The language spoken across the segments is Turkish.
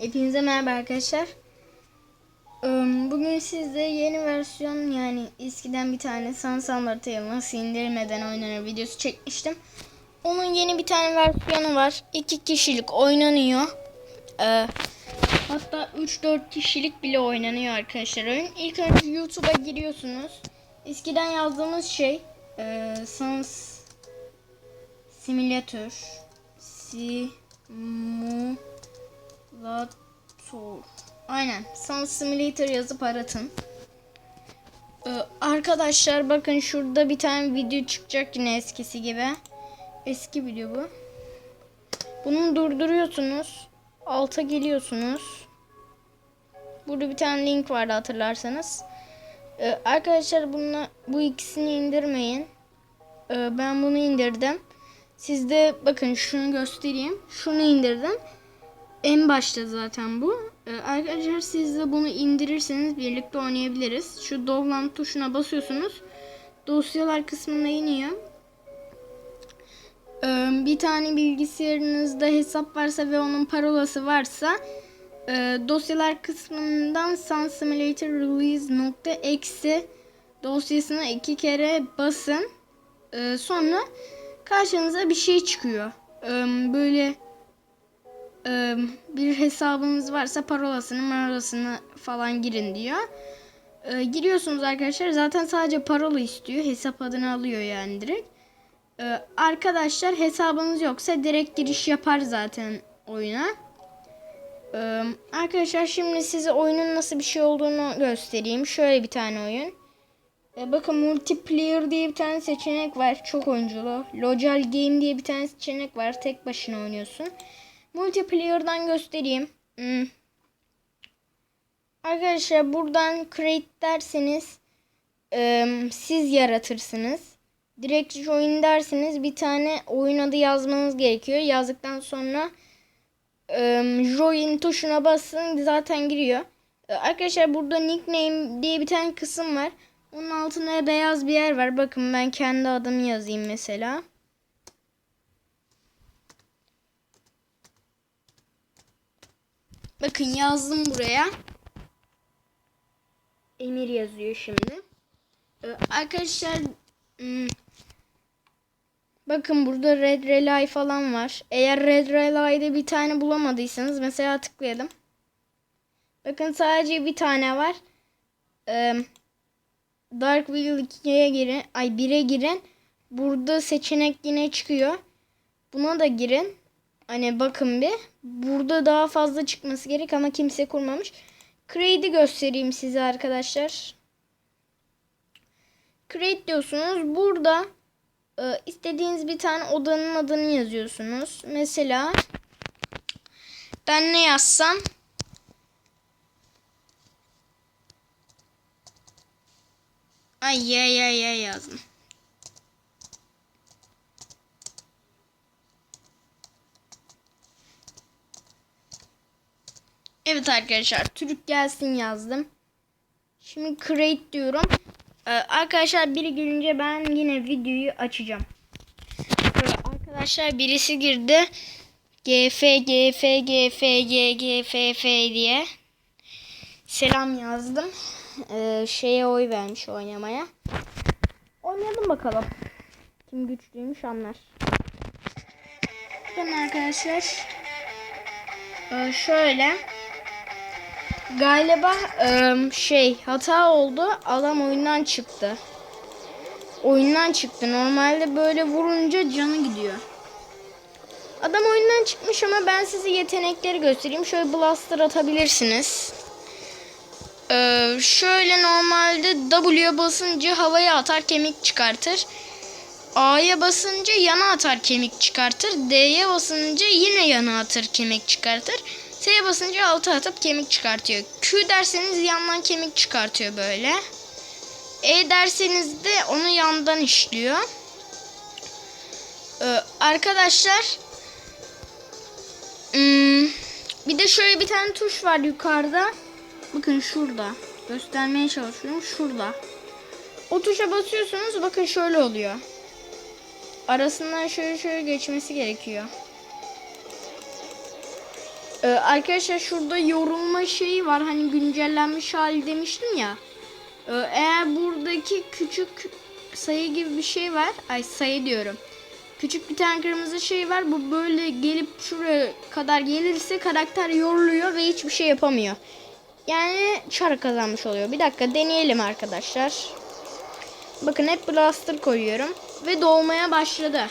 Hepinize merhaba arkadaşlar. Bugün sizde yeni versiyon yani eskiden bir tane Sansamlar Tale nasıl indirilmeden oynanır videosu çekmiştim. Onun yeni bir tane versiyonu var. İki kişilik oynanıyor. Hatta 3-4 kişilik bile oynanıyor arkadaşlar oyun. İlk önce YouTube'a giriyorsunuz. Eskiden yazdığımız şey e, Sans Simulator Simulator Aynen. Sun Simulator yazıp aratın. Ee, arkadaşlar bakın şurada bir tane video çıkacak yine eskisi gibi. Eski video bu. Bunu durduruyorsunuz. Alta geliyorsunuz. Burada bir tane link vardı hatırlarsanız. Ee, arkadaşlar bununla, bu ikisini indirmeyin. Ee, ben bunu indirdim. Sizde bakın şunu göstereyim. Şunu indirdim. En başta zaten bu. Ee, arkadaşlar siz de bunu indirirseniz birlikte oynayabiliriz. Şu download tuşuna basıyorsunuz. Dosyalar kısmına iniyor. Ee, bir tane bilgisayarınızda hesap varsa ve onun parolası varsa e, dosyalar kısmından Sun Simulator Release.exe dosyasına iki kere basın. Ee, sonra karşınıza bir şey çıkıyor. Ee, böyle bir hesabınız varsa parolasını parolasını falan girin diyor. E, giriyorsunuz arkadaşlar. Zaten sadece parola istiyor. Hesap adını alıyor yani direkt. E, arkadaşlar hesabınız yoksa direkt giriş yapar zaten oyuna. E, arkadaşlar şimdi size oyunun nasıl bir şey olduğunu göstereyim. Şöyle bir tane oyun. Bakın multiplayer diye bir tane seçenek var. Çok oyunculu. Local game diye bir tane seçenek var. Tek başına oynuyorsun. Multiplayer'dan göstereyim. Hmm. Arkadaşlar buradan create derseniz e, siz yaratırsınız. Direkt join derseniz bir tane oyun adı yazmanız gerekiyor. Yazdıktan sonra e, join tuşuna basın zaten giriyor. E, arkadaşlar burada nickname diye bir tane kısım var. Onun altında beyaz bir yer var. Bakın ben kendi adımı yazayım mesela. Bakın yazdım buraya. Emir yazıyor şimdi. Ee, arkadaşlar hmm, bakın burada Red Relay falan var. Eğer Red Relay'da bir tane bulamadıysanız mesela tıklayalım. Bakın sadece bir tane var. Ee, Dark Wheel 2'ye girin. Ay 1'e girin. Burada seçenek yine çıkıyor. Buna da girin. Hani bakın bir. Burada daha fazla çıkması gerek ama kimse kurmamış. Create'i göstereyim size arkadaşlar. Create diyorsunuz. Burada e, istediğiniz bir tane odanın adını yazıyorsunuz. Mesela ben ne yazsam Ay ya ya ya yazdım. Evet arkadaşlar Türk gelsin yazdım. Şimdi create diyorum. Ee, arkadaşlar biri girince ben yine videoyu açacağım. Arkadaşlar birisi girdi. GF GF GF GGFF diye selam yazdım. Ee, şeye oy vermiş oynamaya. Oynayalım bakalım. Kim güçlüymüş anlar. Bakın arkadaşlar. Ee, şöyle. Galiba ıı, şey hata oldu. Adam oyundan çıktı. Oyundan çıktı. Normalde böyle vurunca canı gidiyor. Adam oyundan çıkmış ama ben size yetenekleri göstereyim. Şöyle blaster atabilirsiniz. Ee, şöyle normalde W'ye basınca havaya atar kemik çıkartır. A'ya basınca yana atar kemik çıkartır. D'ye basınca yine yana atır kemik çıkartır. S'ye basınca altı atıp kemik çıkartıyor. Q derseniz yandan kemik çıkartıyor böyle. E derseniz de onu yandan işliyor. Ee, arkadaşlar hmm, bir de şöyle bir tane tuş var yukarıda. Bakın şurada. Göstermeye çalışıyorum. Şurada. O tuşa basıyorsunuz. Bakın şöyle oluyor. Arasından şöyle şöyle geçmesi gerekiyor. Ee, arkadaşlar şurada yorulma şeyi var. Hani güncellenmiş hali demiştim ya. Ee, eğer buradaki küçük sayı gibi bir şey var. Ay sayı diyorum. Küçük bir tane kırmızı şey var. Bu böyle gelip şuraya kadar gelirse karakter yoruluyor ve hiçbir şey yapamıyor. Yani çar kazanmış oluyor. Bir dakika deneyelim arkadaşlar. Bakın hep blaster koyuyorum. Ve dolmaya başladı.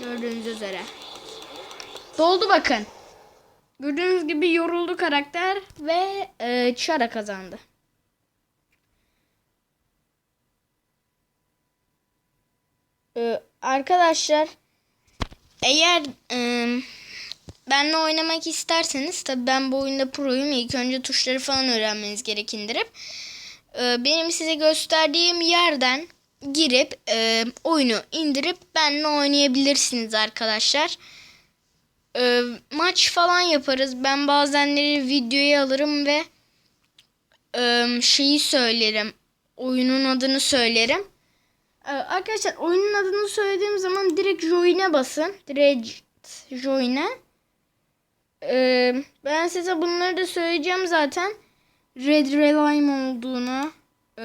Gördüğünüz üzere. Doldu bakın. Gördüğünüz gibi yoruldu karakter ve e, çara kazandı. Ee, arkadaşlar eğer e, benle oynamak isterseniz tabi ben bu oyunda proyum ilk önce tuşları falan öğrenmeniz gerek indirip e, benim size gösterdiğim yerden girip e, oyunu indirip benle oynayabilirsiniz arkadaşlar. E, maç falan yaparız. Ben bazenleri videoya alırım ve e, şeyi söylerim. Oyunun adını söylerim. Ee, Arkadaşlar oyunun adını söylediğim zaman direkt join'e basın. Direkt join'e. Ee, ben size bunları da söyleyeceğim zaten. Red Relay mi olduğunu, e,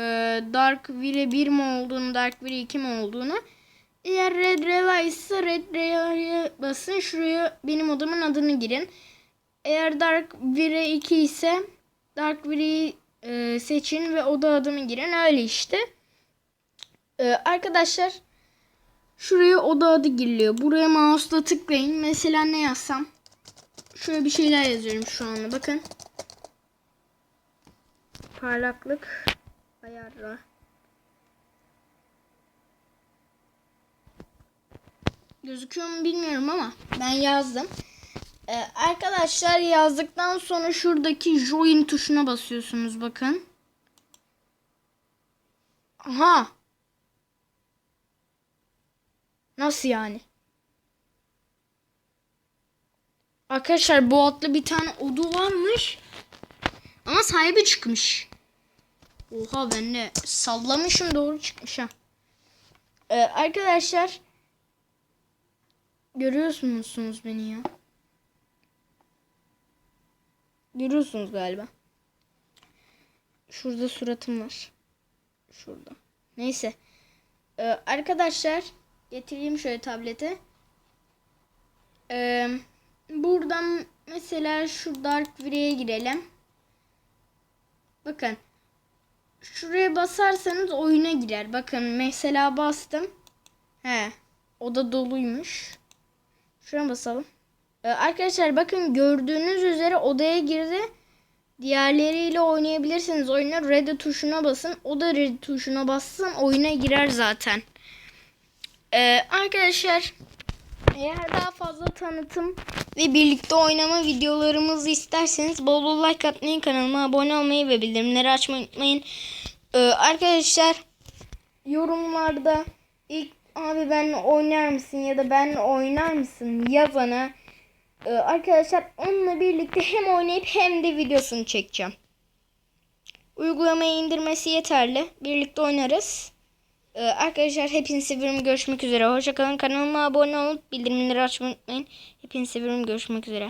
Dark Vire 1 mi olduğunu, Dark Vire 2 mi olduğunu. Eğer Red Relay ise Red Relay'e basın. Şuraya benim odamın adını girin. Eğer Dark Vire 2 ise Dark Vire'yi e, seçin ve oda adımı girin. Öyle işte. Ee, arkadaşlar şuraya oda adı giriliyor. Buraya mouse'la tıklayın. Mesela ne yazsam? Şöyle bir şeyler yazıyorum şu anda. Bakın. Parlaklık ayarla. Gözüküyor mu bilmiyorum ama ben yazdım. Ee, arkadaşlar yazdıktan sonra şuradaki join tuşuna basıyorsunuz bakın. Aha. Nasıl yani? Arkadaşlar bu adlı bir tane odu varmış. Ama sahibi çıkmış. Oha ben de sallamışım doğru çıkmış ha. Ee, arkadaşlar görüyor musunuz beni ya? Görüyorsunuz galiba. Şurada suratım var. Şurada. Neyse. Ee, arkadaşlar getireyim şöyle tablete. Ee, buradan mesela şu Dark Vire'ye girelim. Bakın. Şuraya basarsanız oyuna girer. Bakın mesela bastım. He. O da doluymuş. Şuna basalım. Ee, arkadaşlar bakın gördüğünüz üzere odaya girdi. Diğerleriyle oynayabilirsiniz. Oyuna red tuşuna basın. O da red tuşuna bassın. Oyuna girer zaten. Ee, arkadaşlar eğer daha fazla tanıtım ve birlikte oynama videolarımızı isterseniz bol bol like atmayı, kanalıma abone olmayı ve bildirimleri açmayı unutmayın. Ee, arkadaşlar yorumlarda ilk abi benle oynar mısın ya da benle oynar mısın yazana ee, arkadaşlar onunla birlikte hem oynayıp hem de videosunu çekeceğim. Uygulamayı indirmesi yeterli. Birlikte oynarız. Ee, arkadaşlar hepinizi seviyorum. Görüşmek üzere. Hoşçakalın. Kanalıma abone olup bildirimleri açmayı unutmayın. Hepinizi seviyorum. Görüşmek üzere.